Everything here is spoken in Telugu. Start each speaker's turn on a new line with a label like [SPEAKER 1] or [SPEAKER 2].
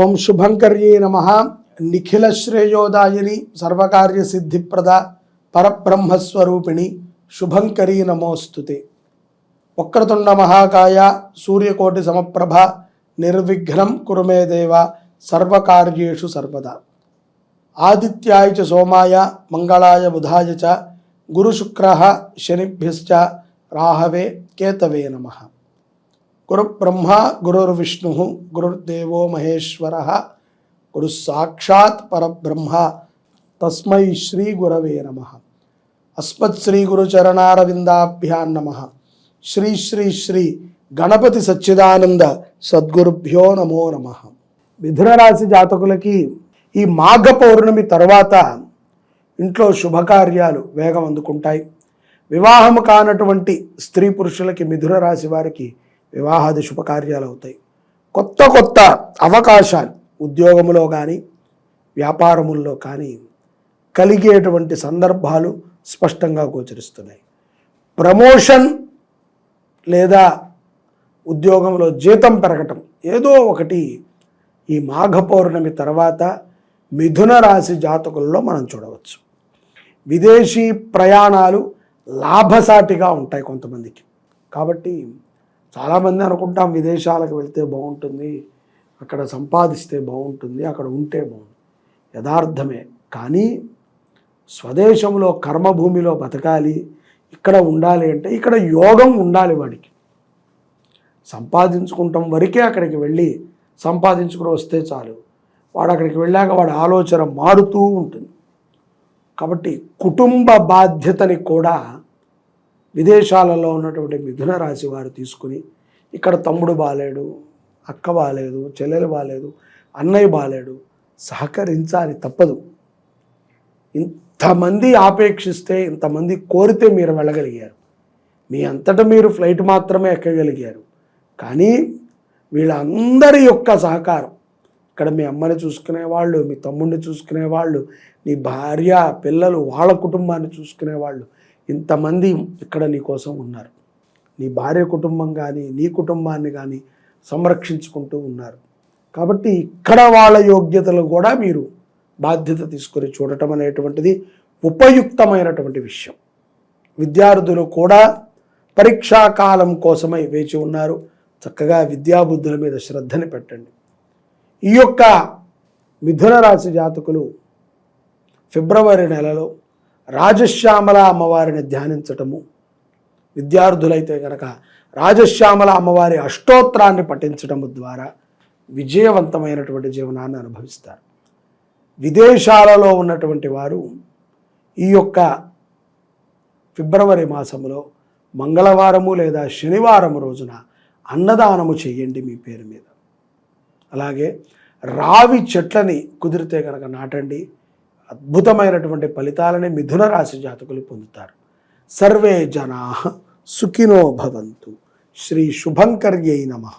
[SPEAKER 1] ఓం శుభంకర్యే నమ నిఖిల శ్రేయోదాయిని సర్వకార్య సిద్ధిప్రద పరబ్రహ్మస్వరూపిణి శుభంకరీ నమోస్తుతే వక్రతుండ మహాకాయ సూర్యకోటి సమప్రభ నిర్విఘ్నం కురుమే దేవ సర్వకార్యేషు సర్వదా ఆదిత్యాయ చ సోమాయ మంగళాయ బుధాయ చ గురుశుక్ర శనిభ్యశ్చ రాహవే కేతవే నమః గురుబ్రహ్మ గురుర్విష్ణు గురుర్దేవో మహేశ్వర గురు సాక్షాత్ పరబ్రహ్మ తస్మై శ్రీ గురవే నమ అస్మత్ శ్రీ గురుచరణారవిందాభ్యాన్ నమ శ్రీ శ్రీ శ్రీ గణపతి సచ్చిదానంద సద్గురుభ్యో నమో నమ
[SPEAKER 2] మిథునరాశి జాతకులకి ఈ మాఘ పౌర్ణమి తర్వాత ఇంట్లో శుభకార్యాలు వేగం అందుకుంటాయి వివాహము కానటువంటి స్త్రీ పురుషులకి మిథున రాశి వారికి వివాహాది శుభకార్యాలు అవుతాయి కొత్త కొత్త అవకాశాలు ఉద్యోగంలో కానీ వ్యాపారముల్లో కానీ కలిగేటువంటి సందర్భాలు స్పష్టంగా గోచరిస్తున్నాయి ప్రమోషన్ లేదా ఉద్యోగంలో జీతం పెరగటం ఏదో ఒకటి ఈ మాఘ పౌర్ణమి తర్వాత మిథున రాశి జాతకుల్లో మనం చూడవచ్చు విదేశీ ప్రయాణాలు లాభసాటిగా ఉంటాయి కొంతమందికి కాబట్టి చాలామంది అనుకుంటాం విదేశాలకు వెళ్తే బాగుంటుంది అక్కడ సంపాదిస్తే బాగుంటుంది అక్కడ ఉంటే బాగుంటుంది యథార్థమే కానీ స్వదేశంలో కర్మభూమిలో బతకాలి ఇక్కడ ఉండాలి అంటే ఇక్కడ యోగం ఉండాలి వాడికి సంపాదించుకుంటాం వరకే అక్కడికి వెళ్ళి సంపాదించుకుని వస్తే చాలు వాడు అక్కడికి వెళ్ళాక వాడి ఆలోచన మారుతూ ఉంటుంది కాబట్టి కుటుంబ బాధ్యతని కూడా విదేశాలలో ఉన్నటువంటి మిథున రాశి వారు తీసుకుని ఇక్కడ తమ్ముడు బాలేడు అక్క బాలేదు చెల్లెలు బాలేదు అన్నయ్య బాలేడు సహకరించాలి తప్పదు ఇంతమంది ఆపేక్షిస్తే ఇంతమంది కోరితే మీరు వెళ్ళగలిగారు మీ అంతటా మీరు ఫ్లైట్ మాత్రమే ఎక్కగలిగారు కానీ వీళ్ళందరి యొక్క సహకారం ఇక్కడ మీ అమ్మని చూసుకునేవాళ్ళు మీ తమ్ముడిని చూసుకునేవాళ్ళు మీ భార్య పిల్లలు వాళ్ళ కుటుంబాన్ని చూసుకునేవాళ్ళు ఇంతమంది ఇక్కడ నీ కోసం ఉన్నారు నీ భార్య కుటుంబం కానీ నీ కుటుంబాన్ని కానీ సంరక్షించుకుంటూ ఉన్నారు కాబట్టి ఇక్కడ వాళ్ళ యోగ్యతలు కూడా మీరు బాధ్యత తీసుకొని చూడటం అనేటువంటిది ఉపయుక్తమైనటువంటి విషయం విద్యార్థులు కూడా పరీక్షాకాలం కోసమై వేచి ఉన్నారు చక్కగా విద్యాబుద్ధుల మీద శ్రద్ధని పెట్టండి ఈ యొక్క మిథున రాశి జాతకులు ఫిబ్రవరి నెలలో రాజశ్యామల అమ్మవారిని ధ్యానించటము విద్యార్థులైతే కనుక రాజశ్యామల అమ్మవారి అష్టోత్తరాన్ని పఠించటము ద్వారా విజయవంతమైనటువంటి జీవనాన్ని అనుభవిస్తారు విదేశాలలో ఉన్నటువంటి వారు ఈ యొక్క ఫిబ్రవరి మాసంలో మంగళవారము లేదా శనివారం రోజున అన్నదానము చేయండి మీ పేరు మీద అలాగే రావి చెట్లని కుదిరితే కనుక నాటండి అద్భుతమైనటువంటి ఫలితాలని మిథున రాశి జాతకులు పొందుతారు సర్వే జనా సుఖినో భవంతు శ్రీ శుభంకర్యై నమ